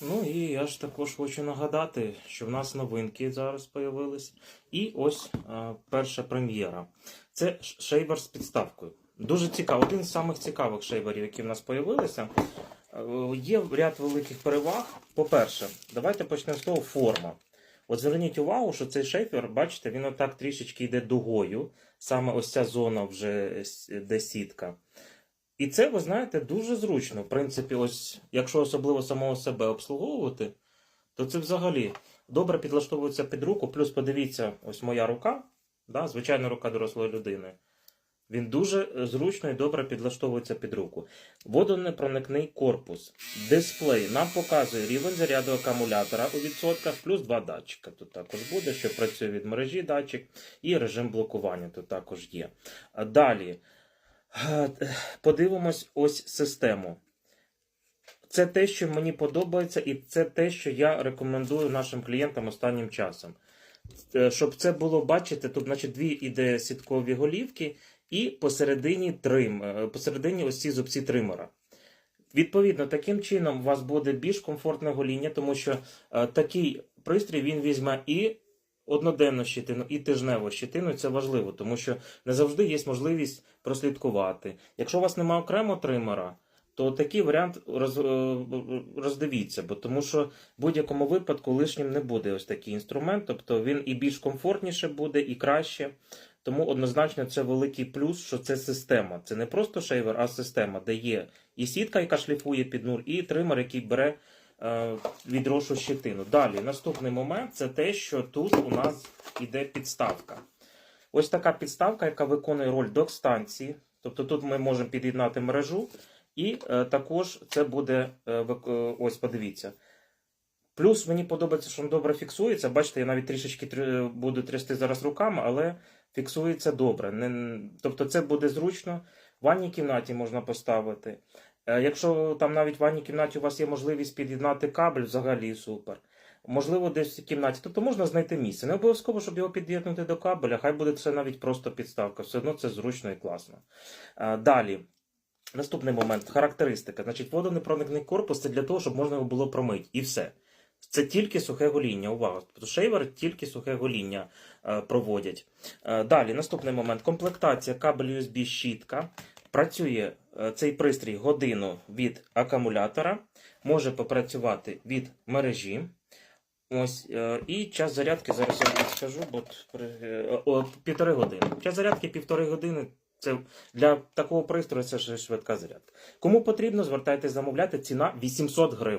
Ну і я ж також хочу нагадати, що в нас новинки зараз появились. І ось е, перша прем'єра. Це шейвер з підставкою. Дуже цікаво. Один з самих цікавих шейверів, які в нас появилися. Е, Є ряд великих переваг. По-перше, давайте почнемо з того форма. От зверніть увагу, що цей шейфер, бачите, він отак трішечки йде дугою. Саме ось ця зона вже де сітка. І це, ви знаєте, дуже зручно. В принципі, ось, якщо особливо самого себе обслуговувати, то це взагалі добре підлаштовується під руку. Плюс подивіться, ось моя рука, да, звичайна рука дорослої людини. Він дуже зручно і добре підлаштовується під руку. Водонепроникний корпус. Дисплей нам показує рівень заряду акумулятора у відсотках, плюс два датчика. Тут також буде, що працює від мережі датчик, і режим блокування тут також є. Далі. Е, Подивимось ось систему. Це те, що мені подобається, і це те, що я рекомендую нашим клієнтам останнім часом. Е, Щоб це було, бачите, тут, значить, дві іде сіткові голівки, і посередині трим, е, посередині ось ці зубці тримера. Відповідно, таким чином у вас буде більш комфортне гоління, тому що такий пристрій він візьме і одноденну щитину, і тижневу щитину. Це важливо, тому що не завжди є можливість прослідкувати. Якщо у вас немає окремо тримера, то такий варіант роз, е, роздивіться, бо тому що в будь-якому випадку лишнім не буде ось такий інструмент, тобто він і більш комфортніше буде, і краще. Тому однозначно це великий плюс, що це система. Це не просто шейвер, а система, де є і сітка, яка шліфує під нуль, і тример, який бере відрошу щитину. Далі, наступний момент це те, що тут у нас іде підставка. Ось така підставка, яка виконує роль док-станції. Тобто тут ми можемо під'єднати мережу, і е, також це буде е, е, ось подивіться. Плюс мені подобається, що він добре фіксується. Бачите, я навіть трішечки буду трясти зараз руками, але фіксується добре. Тобто це буде зручно. В ванній кімнаті можна поставити. Е, Якщо там навіть в ванній кімнаті у вас є можливість під'єднати кабель, взагалі супер. Можливо, десь в кімнаті. Тобто можна знайти місце. Не обов'язково, щоб його під'єднати до кабеля, хай буде це навіть просто підставка. Все одно це зручно і класно. Е, Далі. Наступний момент характеристика. Значить, водонепроникний корпус це для того, щоб можна його було промити. І все. Це тільки сухе гоління. Увага. Тобто шейвер тільки сухе гоління е, проводять. Далі, наступний момент. Комплектація кабель USB щітка. Працює е, цей пристрій годину від акумулятора, може попрацювати від мережі. Ось, е, і час зарядки, зараз я вам скажу, бо е, півтори години. Час зарядки півтори години. Це для такого пристрою це швидка зарядка. Кому потрібно, звертайтеся замовляти. Ціна 800 гривень.